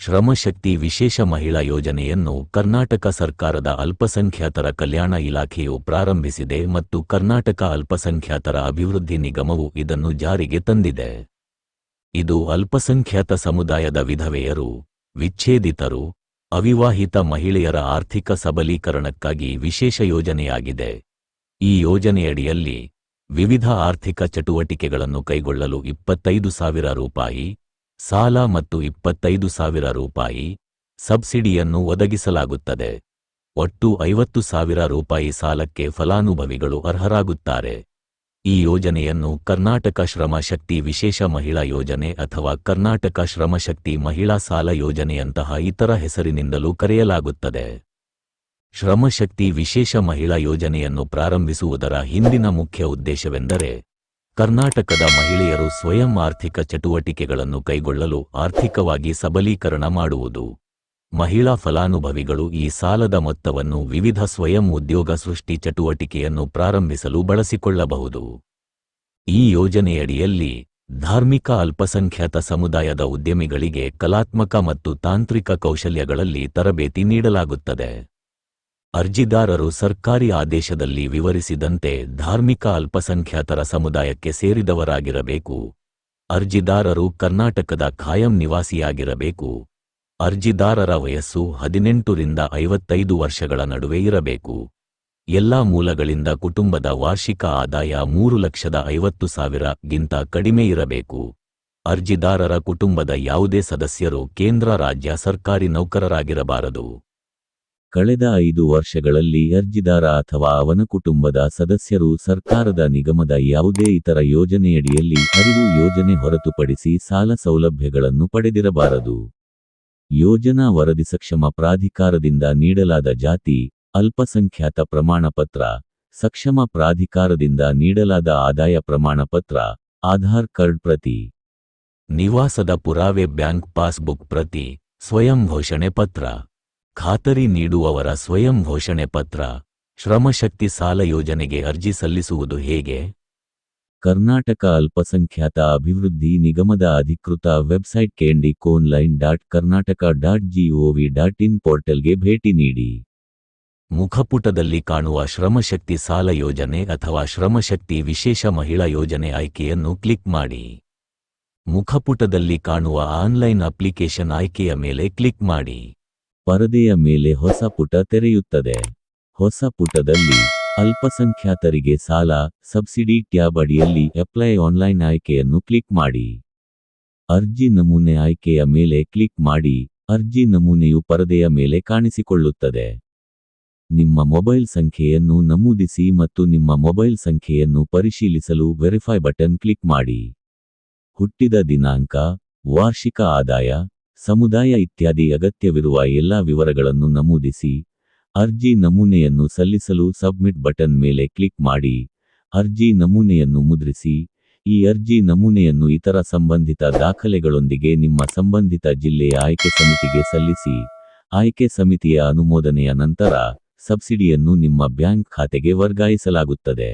ಶ್ರಮಶಕ್ತಿ ವಿಶೇಷ ಮಹಿಳಾ ಯೋಜನೆಯನ್ನು ಕರ್ನಾಟಕ ಸರ್ಕಾರದ ಅಲ್ಪಸಂಖ್ಯಾತರ ಕಲ್ಯಾಣ ಇಲಾಖೆಯು ಪ್ರಾರಂಭಿಸಿದೆ ಮತ್ತು ಕರ್ನಾಟಕ ಅಲ್ಪಸಂಖ್ಯಾತರ ಅಭಿವೃದ್ಧಿ ನಿಗಮವು ಇದನ್ನು ಜಾರಿಗೆ ತಂದಿದೆ. ಇದು ಅಲ್ಪಸಂಖ್ಯಾತ ಸಮುದಾಯದ ವಿಧವೆಯರು, ವಿಚ್ಛೇದಿತರು, ಅವಿವಾಹಿತ ಮಹಿಳೆಯರ ಆರ್ಥಿಕ ಸಬಲೀಕರಣಕ್ಕಾಗಿ ವಿಶೇಷ ಯೋಜನೆಯಾಗಿದೆ. ಈ ಯೋಜನೆಯಡಿಯಲ್ಲಿ ವಿವಿಧ ಆರ್ಥಿಕ ಚಟುವಟಿಕೆಗಳನ್ನು ಕೈಗೊಳ್ಳಲು ಇಪ್ಪತ್ತೈದು ಸಾವಿರ ರೂಪಾಯಿ ಸಾಲ ಮತ್ತು ಇಪ್ಪತ್ತೈದು ಸಾವಿರ ರೂಪಾಯಿ ಸಬ್ಸಿಡಿಯನ್ನು ಒದಗಿಸಲಾಗುತ್ತದೆ. ಒಟ್ಟು ಐವತ್ತು ಸಾವಿರ ರೂಪಾಯಿ ಸಾಲಕ್ಕೆ ಫಲಾನುಭವಿಗಳು ಅರ್ಹರಾಗುತ್ತಾರೆ. ಈ ಯೋಜನೆಯನ್ನು ಕರ್ನಾಟಕ ಶ್ರಮಶಕ್ತಿ ವಿಶೇಷ ಮಹಿಳಾ ಯೋಜನೆ ಅಥವಾ ಕರ್ನಾಟಕ ಶ್ರಮಶಕ್ತಿ ಮಹಿಳಾ ಸಾಲ ಯೋಜನೆಯಂತಹ ಇತರ ಹೆಸರಿನಿಂದಲೂ ಕರೆಯಲಾಗುತ್ತದೆ. ಶ್ರಮಶಕ್ತಿ ವಿಶೇಷ ಮಹಿಳಾ ಯೋಜನೆಯನ್ನು ಪ್ರಾರಂಭಿಸುವುದರ ಹಿಂದಿನ ಮುಖ್ಯ ಉದ್ದೇಶವೆಂದರೆ ಕರ್ನಾಟಕದ ಮಹಿಳೆಯರು ಸ್ವಯಂ ಆರ್ಥಿಕ ಚಟುವಟಿಕೆಗಳನ್ನು ಕೈಗೊಳ್ಳಲು ಆರ್ಥಿಕವಾಗಿ ಸಬಲೀಕರಣ ಮಾಡುವುದು. ಮಹಿಳಾ ಫಲಾನುಭವಿಗಳು ಈ ಸಾಲದ ಮೊತ್ತವನ್ನು ವಿವಿಧ ಸ್ವಯಂ ಉದ್ಯೋಗ ಸೃಷ್ಟಿ ಚಟುವಟಿಕೆಯನ್ನು ಪ್ರಾರಂಭಿಸಲು ಬಳಸಿಕೊಳ್ಳಬಹುದು. ಈ ಯೋಜನೆಯಡಿಯಲ್ಲಿ ಧಾರ್ಮಿಕ ಅಲ್ಪಸಂಖ್ಯಾತ ಸಮುದಾಯದ ಉದ್ಯಮಿಗಳಿಗೆ ಕಲಾತ್ಮಕ ಮತ್ತು ತಾಂತ್ರಿಕ ಕೌಶಲ್ಯಗಳಲ್ಲಿ ತರಬೇತಿ ನೀಡಲಾಗುತ್ತದೆ. ಅರ್ಜಿದಾರರು ಸರ್ಕಾರಿ ಆದೇಶದಲ್ಲಿ ವಿವರಿಸಿದಂತೆ ಧಾರ್ಮಿಕ ಅಲ್ಪಸಂಖ್ಯಾತರ ಸಮುದಾಯಕ್ಕೆ ಸೇರಿದವರಾಗಿರಬೇಕು. ಅರ್ಜಿದಾರರು ಕರ್ನಾಟಕದ ಖಾಯಂ ನಿವಾಸಿಯಾಗಿರಬೇಕು. ಅರ್ಜಿದಾರರ ವಯಸ್ಸು ಹದಿನೆಂಟರಿಂದ ಐವತ್ತೈದು ವರ್ಷಗಳ ನಡುವೆ ಇರಬೇಕು. ಎಲ್ಲಾ ಮೂಲಗಳಿಂದ ಕುಟುಂಬದ ವಾರ್ಷಿಕ ಆದಾಯ ಮೂರು ಲಕ್ಷದ ಐವತ್ತು ಸಾವಿರ ಗಿಂತ ಕಡಿಮೆ ಇರಬೇಕು. ಅರ್ಜಿದಾರರ ಕುಟುಂಬದ ಯಾವುದೇ ಸದಸ್ಯರು ಕೇಂದ್ರ, ರಾಜ್ಯ ಸರ್ಕಾರಿ ನೌಕರರಾಗಿರಬಾರದು. ಕಳೆದ ಐದು ವರ್ಷಗಳಲ್ಲಿ ಅರ್ಜಿದಾರ ಅಥವಾ ಅವನ ಕುಟುಂಬದ ಸದಸ್ಯರು ಸರ್ಕಾರದ ನಿಗಮದ ಯಾವುದೇ ಇತರ ಯೋಜನೆಯಡಿಯಲ್ಲಿ ಅರಿವು ಯೋಜನೆ ಹೊರತುಪಡಿಸಿ ಸಾಲ ಸೌಲಭ್ಯಗಳನ್ನು ಪಡೆದಿರಬಾರದು. ಯೋಜನಾ ವರದಿ ಸಕ್ಷಮ ಪ್ರಾಧಿಕಾರದಿಂದ ನೀಡಲಾದ ಜಾತಿ, ಅಲ್ಪಸಂಖ್ಯಾತ ಪ್ರಮಾಣಪತ್ರ, ಸಕ್ಷಮ ಪ್ರಾಧಿಕಾರದಿಂದ ನೀಡಲಾದ ಆದಾಯ ಪ್ರಮಾಣಪತ್ರ, ಆಧಾರ್ ಕಾರ್ಡ್ ಪ್ರತಿ ನಿವಾಸದ ಪುರಾವೆ ಬ್ಯಾಂಕ್ ಪಾಸ್ಬುಕ್ ಪ್ರತಿ ಸ್ವಯಂ ಘೋಷಣೆ ಪತ್ರ. ಖಾತರಿ ನೀಡುವವರ ಸ್ವಯಂ ಘೋಷಣೆ ಪತ್ರ ಶ್ರಮಶಕ್ತಿ ಸಾಲ ಯೋಜನೆಗೆ ಅರ್ಜಿ ಸಲ್ಲಿಸುವುದು ಹೇಗೆ? ಕರ್ನಾಟಕ ಅಲ್ಪಸಂಖ್ಯಾತ ಅಭಿವೃದ್ಧಿ ನಿಗಮದ ಅಧಿಕೃತ ವೆಬ್ಸೈಟ್ ಕೆಂಡಿ ಕೋನ್ಲೈನ್ dot Karnataka dot G O V dot in ಪೋರ್ಟಲ್ಗೆ ಭೇಟಿ ನೀಡಿ. ಮುಖಪುಟದಲ್ಲಿ ಕಾಣುವ ಶ್ರಮಶಕ್ತಿ ಸಾಲ ಯೋಜನೆ ಅಥವಾ ಶ್ರಮಶಕ್ತಿ ವಿಶೇಷ ಮಹಿಳಾ ಯೋಜನೆ ಆಯ್ಕೆಯನ್ನು ಕ್ಲಿಕ್ ಮಾಡಿ. ಮುಖಪುಟದಲ್ಲಿ ಕಾಣುವ ಆನ್ಲೈನ್ ಅಪ್ಲಿಕೇಶನ್ ಆಯ್ಕೆಯ ಮೇಲೆ ಕ್ಲಿಕ್ ಮಾಡಿ. ಪರದೆಯ ಮೇಲೆ ಹೊಸ ಪುಟ ತೆರೆಯುತ್ತದೆ. ಹೊಸ ಪುಟದಲ್ಲಿ ಅಲ್ಪಸಂಖ್ಯಾತರಿಗೆ ಸಾಲ, ಸಬ್ಸಿಡಿ ಟ್ಯಾಬ್ ಅಡಿಯಲ್ಲಿ ಅಪ್ಲೈ ಆನ್ಲೈನ್ ಆಯ್ಕೆಯನ್ನು ಕ್ಲಿಕ್ ಮಾಡಿ. ಅರ್ಜಿ ನಮೂನೆ ಆಯ್ಕೆಯ ಮೇಲೆ ಕ್ಲಿಕ್ ಮಾಡಿ. ಅರ್ಜಿ ನಮೂನೆಯು ಪರದೆಯ ಮೇಲೆ ಕಾಣಿಸಿಕೊಳ್ಳುತ್ತದೆ. ನಿಮ್ಮ ಮೊಬೈಲ್ ಸಂಖ್ಯೆಯನ್ನು ನಮೂದಿಸಿ ಮತ್ತು ನಿಮ್ಮ ಮೊಬೈಲ್ ಸಂಖ್ಯೆಯನ್ನು ಪರಿಶೀಲಿಸಲು ವೆರಿಫೈ ಬಟನ್ ಕ್ಲಿಕ್ ಮಾಡಿ. ಹುಟ್ಟಿದ ದಿನಾಂಕ, ವಾರ್ಷಿಕ ಆದಾಯ ಸಮುದಾಯ ಇತ್ಯಾದಿ ಅಗತ್ಯವಿರುವ ಎಲ್ಲಾ ವಿವರಗಳನ್ನು ನಮೂದಿಸಿ, ಅರ್ಜಿ ನಮೂನೆಯನ್ನು ಸಲ್ಲಿಸಲು ಸಬ್ಮಿಟ್ ಬಟನ್ ಮೇಲೆ ಕ್ಲಿಕ್ ಮಾಡಿ, ಅರ್ಜಿ ನಮೂನೆಯನ್ನು ಮುದ್ರಿಸಿ, ಈ ಅರ್ಜಿ ನಮೂನೆಯನ್ನು ಇತರ ಸಂಬಂಧಿತ ದಾಖಲೆಗಳೊಂದಿಗೆ ನಿಮ್ಮ ಸಂಬಂಧಿತ ಜಿಲ್ಲೆಯ ಆಯ್ಕೆ ಸಮಿತಿಗೆ ಸಲ್ಲಿಸಿ, ಆಯ್ಕೆ ಸಮಿತಿಯ ಅನುಮೋದನೆಯ ನಂತರ ಸಬ್ಸಿಡಿಯನ್ನು ನಿಮ್ಮ ಬ್ಯಾಂಕ್ ಖಾತೆಗೆ ವರ್ಗಾಯಿಸಲಾಗುತ್ತದೆ.